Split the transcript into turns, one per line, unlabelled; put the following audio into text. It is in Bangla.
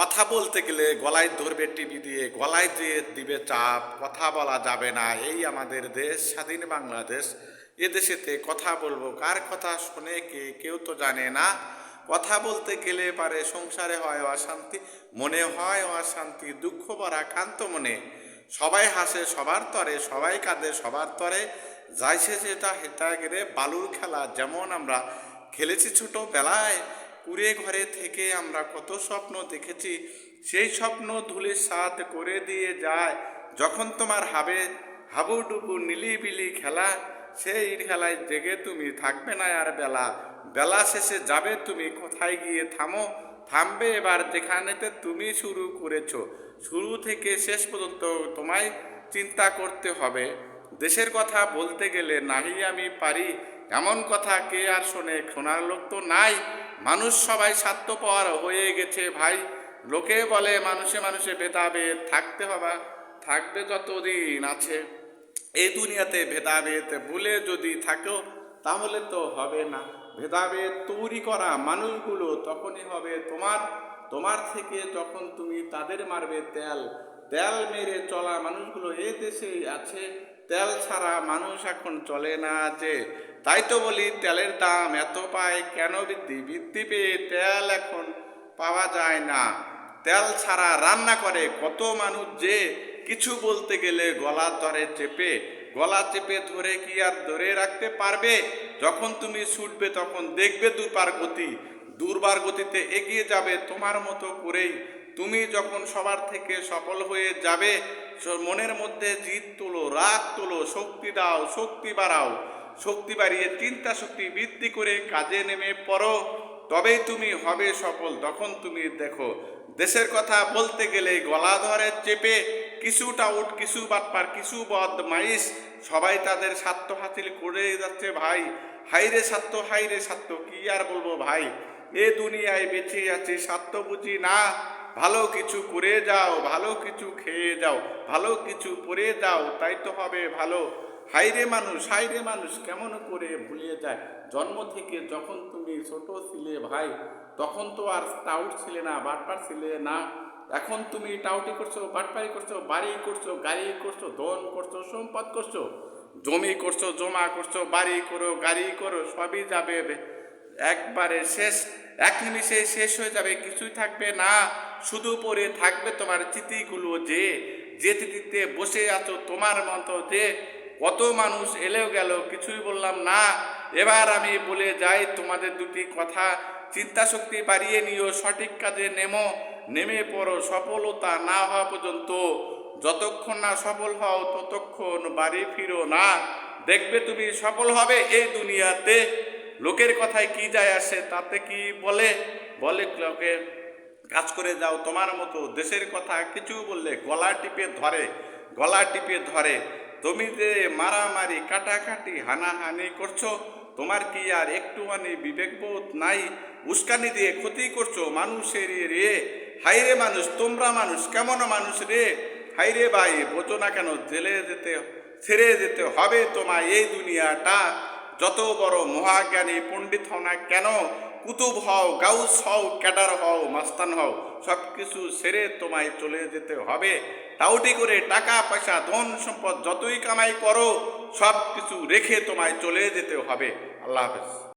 কথা বলতে গেলে গলায় ধরবে টিভি দিয়ে, গলায় দিয়ে দিবে চাপ, কথা বলা যাবে না। এই আমাদের দেশ, স্বাধীন বাংলাদেশ। এ দেশেতে কথা বলব। কার কথা শুনে কে? কেউ তো জানে না। কথা বলতে গেলে পারে সংসারে হয় অশান্তি, মনে হয় অশান্তি, দুঃখ ভরা কান্ত মনে। সবাই হাসে, সবার তরে, সবাই কাঁদে, সবার তরে। যাইছে যেটা হেতা গেলে বালুর খেলা, যেমন আমরা খেলেছি ছোটবেলায় কুড়ে ঘরে থেকে আমরা কত স্বপ্ন দেখেছি, সেই স্বপ্ন ধুলির সাথ করে দিয়ে যায়। যখন তোমার হাবে হাবুডুবু নিলিবিলি খেলা, সেই খেলায় জেগে তুমি থাকবে না আর বেলা। বেলা শেষে যাবে তুমি কোথায় গিয়ে থামো? থামবে এবার যেখানেতে তুমি শুরু করেছ। শুরু থেকে শেষ পর্যন্ত তোমায় চিন্তা করতে হবে। দেশের কথা বলতে গেলে নাহি আমি পারি। এমন কথা কে আর শোনে? শোনার লোক তো নাই। মানুষ সবাই স্বার্থপর হয়ে গেছে ভাই। লোকে বলে, মানুষে মানুষে ভেদাভেদ। থাকতে হবে, থাকবে যতদিন আছে। এই দুনিয়াতে ভেদাভেদ ভুলে যদি থাকো, তাহলে তো হবে না। ভেদাভেদ তৈরি করা মানুষগুলো তখনই হবে। তোমার তোমার থেকে যখন তুমি তাদের মারবে তেল তেল মেরে চলা মানুষগুলো এ দেশেই আছে। তেল ছাড়া মানুষ এখন চলে না যে। তাই তো বলি, তেলের দাম এত পায় কেন বৃদ্ধি? বৃদ্ধি পেয়ে তেল এখন পাওয়া যায় না। তেল ছাড়া রান্না করে কত মানুষ যে কিছু বলতে গেলে গলা ধরে চেপে, গলা চেপে ধরে কি আর ধরে রাখতে পারবে? যখন তুমি ছুটবে তখন দেখবে দুপার গতি। দুর্বার গতিতে এগিয়ে যাবে তোমার মতো করেই। তুমি যখন সবার থেকে সফল হয়ে যাবে মনের মধ্যে জিত তোলো, রাগ শক্তি দাও, শক্তি বাড়াও। শক্তি বাড়িয়ে চিন্তা শক্তি বৃদ্ধি করে কাজে নেমে পড়ো। তবেই তুমি হবে সফল। তখন তুমি দেখো, দেশের কথা বলতে গেলে গলা ধরে চেপে কিছুটা উঠ, কিছু বাটপার কিছু বদ বদমাইশ সবাই তাদের স্বার্থ হাসিল করে যাচ্ছে ভাই। হাইরে স্বার্থ হাইরে স্বার্থ, কি আর বলব ভাই? এ দুনিয়ায় বেঁচে আছি, স্বার্থ বুঝি না। ভালো কিছু করে যাও, ভালো কিছু খেয়ে যাও, ভালো কিছু পরে যাও, তাই তো হবে ভালো। হাইরে মানুষ হাইরে মানুষ, কেমন করে ভুলিয়ে যায়? জন্ম থেকে যখন তুমি ছোট ছিলে ভাই, তখন তো আর টাউট ছিলে না, বাটপার ছিলে না। এখন তুমি টাউটি করছ, বাটপারি করছ, বাড়ি করছ, গাড়ি করছ, ধন করছ, সম্পদ করছ। জমি করছ, জমা করছ, বাড়ি করো, গাড়ি করো, সবই যাবে একবারে শেষ, এক নিমিষে শেষ হয়ে যাবে, কিছুই থাকবে না। শুধু পরে থাকবে তোমার চিঠিগুলো যে যে চিঠিতে বসে আছো তোমার মতো যে, কত মানুষ এলেও গেল, কিছুই বললাম না। এবার আমি বলে যাই তোমাদের দুটি কথা চিন্তা শক্তি বাড়িয়ে নিও, সঠিক কাজে নেমো, নেমে পড়ো, সফলতা না হওয়া পর্যন্ত। যতক্ষণ না সফল হও, ততক্ষণ বাড়ি ফিরো না। দেখবে তুমি সফল হবে এই দুনিয়াতে। লোকের কথায় কি যায় আসে, তাতে কি বলে? বলে লোকে, কাজ করে যাও, তোমার মতো দেশের কথা কিছু বললে গলা টিপে ধরে, গলা টিপে ধরে। তুমি যে মারামারি, কাটাকাটি, হানাহানি করছ, তোমার কি আর একটুখানি বিবেকবোধ নাই? উস্কানি দিয়ে ক্ষতি করছ মানুষের রে। হাইরে মানুষ, তোমরা মানুষ, কেমন মানুষ রে? হাইরে ভাই, বোঝো না কেন, জেলে যেতে, ছেড়ে যেতে হবে তোমায় এই দুনিয়াটা। যত বড় মহাজ্ঞানী পণ্ডিত হও না কেন, কুতুব হও, গাউস হও, ক্যাডার হও, মাস্তান হও সব কিছু সেরে তোমায় চলে যেতে হবে। টাউটি করে টাকা, পয়সা, ধন, সম্পদ যতই কামাই করো সব কিছু রেখে তোমায় চলে যেতে হবে। আল্লাহ হাফেজ।